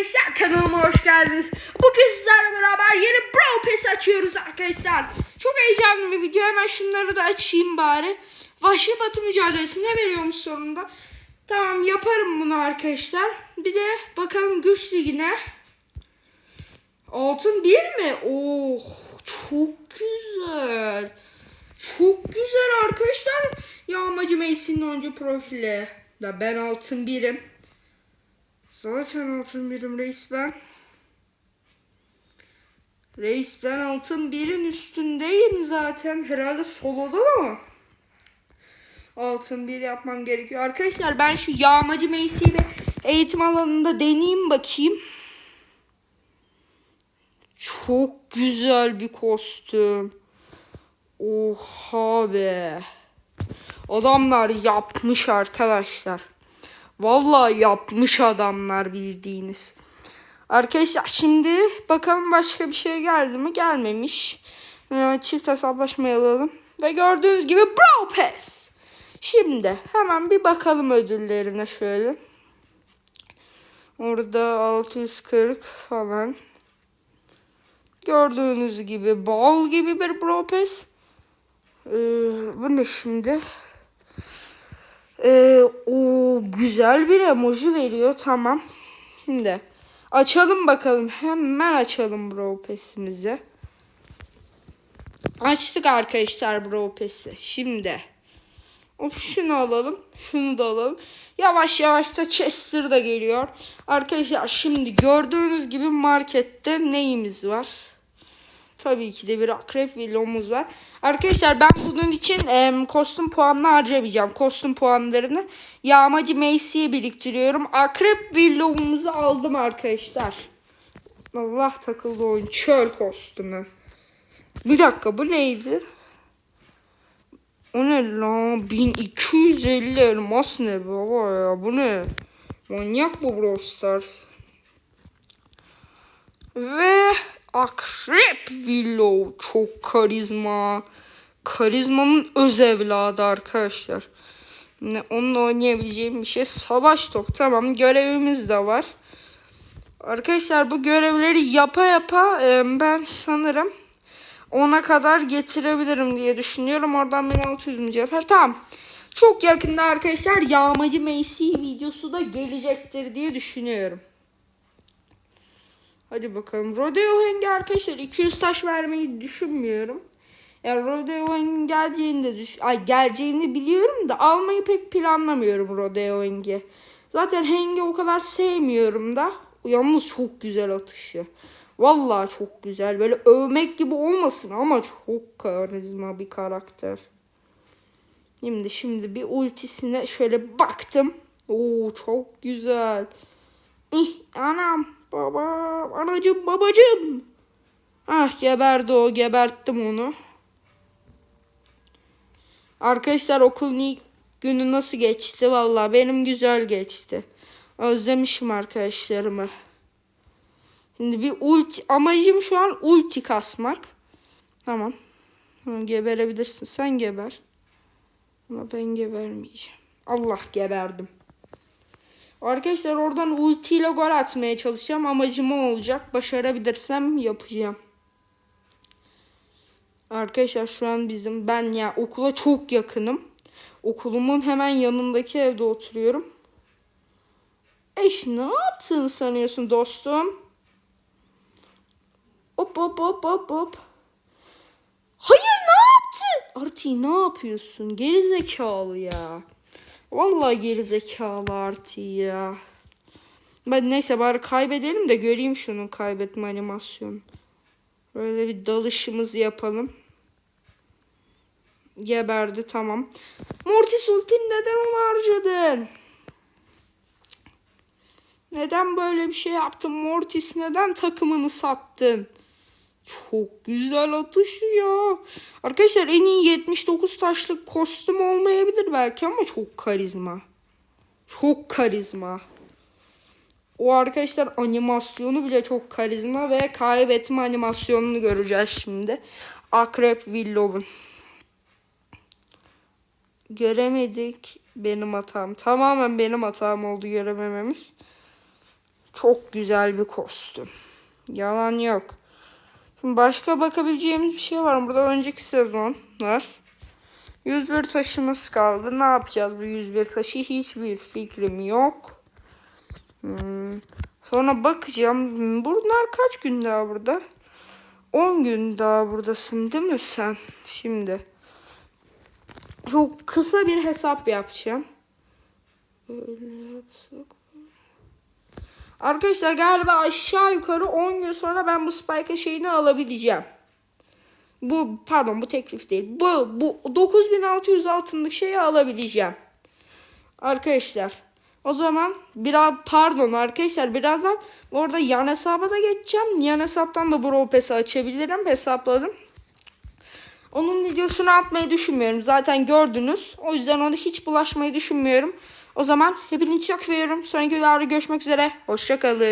arkadaşlar kanalıma hoş geldiniz. Bugün sizlerle beraber yeni Brawl Pass açıyoruz arkadaşlar. Çok heyecanlı bir video. Hemen şunları da açayım bari. Vahşi Batı mücadelesi ne veriyormuş sonunda? Tamam yaparım bunu arkadaşlar. Bir de bakalım güç ligine. Altın bir mi? Oh çok güzel. Çok güzel arkadaşlar. Yağmacı Meysin'in önce profili. Da ben altın birim. Zaten altın birim reis ben. Reis ben altın birin üstündeyim zaten. Herhalde soloda ama. Altın bir yapmam gerekiyor. Arkadaşlar ben şu yağmacı Meysi'yi bir eğitim alanında deneyeyim bakayım. Çok güzel bir kostüm. Oha be. Adamlar yapmış arkadaşlar. Vallahi yapmış adamlar bildiğiniz. Arkadaşlar şimdi bakalım başka bir şey geldi mi? Gelmemiş. Ee, Çift hesaplaşmayı alalım. Ve gördüğünüz gibi Brawl Pass. Şimdi hemen bir bakalım ödüllerine şöyle. Orada 640 falan. Gördüğünüz gibi bal gibi bir Brawl Pass. Ee, bu ne şimdi? Ee, o güzel bir emoji veriyor. Tamam. Şimdi açalım bakalım. Hemen açalım Brawl Pass'imizi. Açtık arkadaşlar Brawl Pass'i. Şimdi Hop şunu alalım. Şunu da alalım. Yavaş yavaş da Chester da geliyor. Arkadaşlar şimdi gördüğünüz gibi markette neyimiz var? Tabii ki de bir akrep villomuz var. Arkadaşlar ben bunun için e, kostüm puanını harcamayacağım. Kostüm puanlarını yağmacı Macy'ye biriktiriyorum. Akrep villomuzu aldım arkadaşlar. Allah takıldı oyun. Çöl kostümü. Bir dakika bu neydi? O ne lan? 1250 elmas ne baba ya? Bu ne? Manyak bu Brawl Stars. Ve Akrep Willow çok karizma. Karizmanın öz evladı arkadaşlar. Ne, onunla oynayabileceğim bir şey. Savaş top. Tamam görevimiz de var. Arkadaşlar bu görevleri yapa yapa ben sanırım ona kadar getirebilirim diye düşünüyorum. Oradan 1600 mücevher. Tamam. Çok yakında arkadaşlar yağmacı Macy videosu da gelecektir diye düşünüyorum. Hadi bakalım. Rodeo Hang'e arkadaşlar 200 taş vermeyi düşünmüyorum. Yani Rodeo Hang'in geleceğini de düş Ay geleceğini biliyorum da almayı pek planlamıyorum Rodeo Hang'i. Zaten Hang'i o kadar sevmiyorum da. Yalnız çok güzel atışı. Vallahi çok güzel. Böyle övmek gibi olmasın ama çok karizma bir karakter. Şimdi şimdi bir ultisine şöyle baktım. Oo çok güzel. İh anam babam anacım babacım. Ah geberdi o geberttim onu. Arkadaşlar okulun ilk günü nasıl geçti? Vallahi benim güzel geçti. Özlemişim arkadaşlarımı. Şimdi bir ulti amacım şu an ulti kasmak. Tamam geberebilirsin. Sen geber. Ama ben gebermeyeceğim. Allah geberdim. Arkadaşlar oradan ulti ile gol atmaya çalışacağım. Amacım o olacak. Başarabilirsem yapacağım. Arkadaşlar şu an bizim ben ya okula çok yakınım. Okulumun hemen yanındaki evde oturuyorum. Eş ne yaptığını sanıyorsun dostum? Hop hop hop hop hop. Hayır ne yaptın? Arti ne yapıyorsun? Geri zekalı ya. Vallahi geri zekalı Arti ya. Ben neyse bari kaybedelim de göreyim şunun kaybetme animasyonu. Böyle bir dalışımızı yapalım. Geberdi tamam. Mortis ultin neden onu harcadın? Neden böyle bir şey yaptın Mortis? Neden takımını sattın? Çok güzel atışı ya. Arkadaşlar en iyi 79 taşlık kostüm olmayabilir belki ama çok karizma. Çok karizma. O arkadaşlar animasyonu bile çok karizma ve kaybetme animasyonunu göreceğiz şimdi. Akrep Willow'un. Göremedik benim hatam. Tamamen benim hatam oldu göremememiz. Çok güzel bir kostüm. Yalan yok. Şimdi başka bakabileceğimiz bir şey var mı? Burada önceki sezonlar. 101 taşımız kaldı. Ne yapacağız bu 101 taşı? Hiçbir fikrim yok. Hmm. Sonra bakacağım. Bunlar kaç gün daha burada? 10 gün daha buradasın değil mi sen? Şimdi. Çok kısa bir hesap yapacağım. Böyle yapsak. Arkadaşlar galiba aşağı yukarı 10 gün sonra ben bu Spike'ın şeyini alabileceğim. Bu pardon bu teklif değil. Bu bu 9600 altınlık şeyi alabileceğim. Arkadaşlar o zaman biraz pardon arkadaşlar birazdan orada yan hesaba da geçeceğim. Yan hesaptan da Brawl Pass'i açabilirim. Hesapladım. Onun videosunu atmayı düşünmüyorum. Zaten gördünüz. O yüzden ona hiç bulaşmayı düşünmüyorum. O zaman hepinizi çok seviyorum. Sonraki videoda görüşmek üzere. Hoşçakalın.